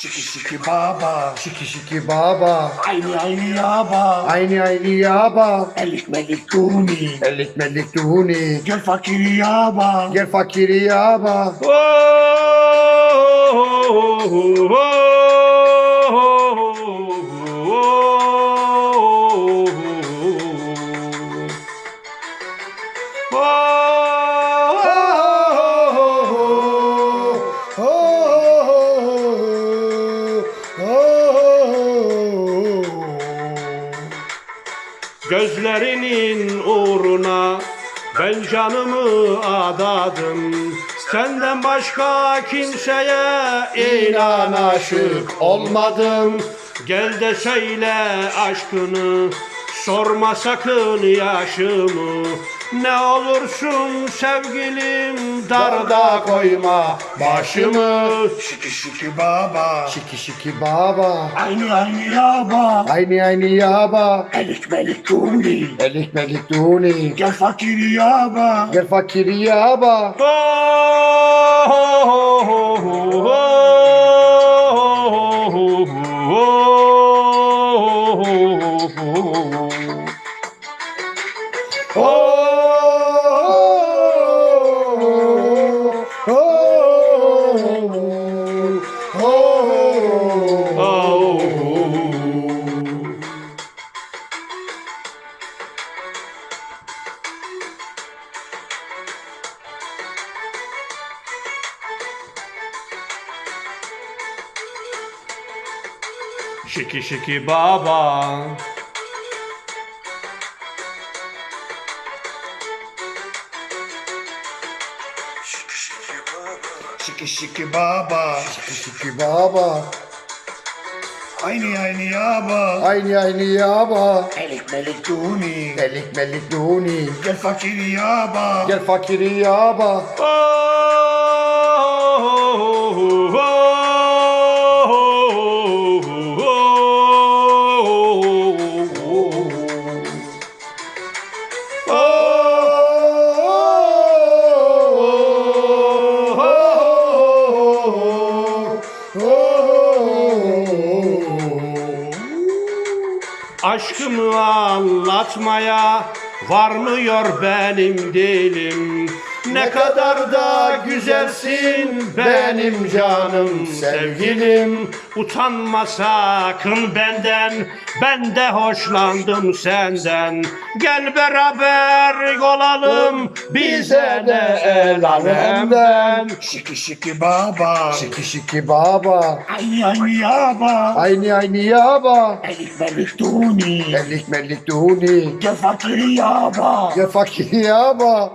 Şiki şiki baba. Şiki şiki baba. Aynı aynı yaba. Aynı aynı yaba. Elik melik duni. Elik melik duni. Gel fakiri yaba. Gel fakiri yaba. Gözlerinin uğruna ben canımı adadım. Senden başka kimseye inan aşık olmadım. Gel de söyle aşkını Sorma sakın yaşımı Ne olursun sevgilim Darda koyma başımı Şiki şiki baba. Şiki şiki baba. Aynı aynı yaba. Aynı aynı yaba. Elik melik duni. Elik melik duni. Gel fakiri yaba. Gel fakiri yaba. Şiki şiki baba Şiki şiki baba. Şiki şiki baba. Aynı aynı yaba. Aynı aynı yaba. Elik melik duni. Elik melik duni. Gel fakiri yaba. Gel fakiri yaba. Aşkımı anlatmaya varmıyor benim dilim. Ne kadar da güzelsin benim canım sevgilim Utanma sakın benden ben de hoşlandım senden Gel beraber olalım bize de el alemden Şiki şiki baba. Şiki şiki baba. Aynı aynı yaba. Aynı aynı yaba. Elik melik duni. Elik melik duni. Gel fakiri yaba. Fakiri yaba.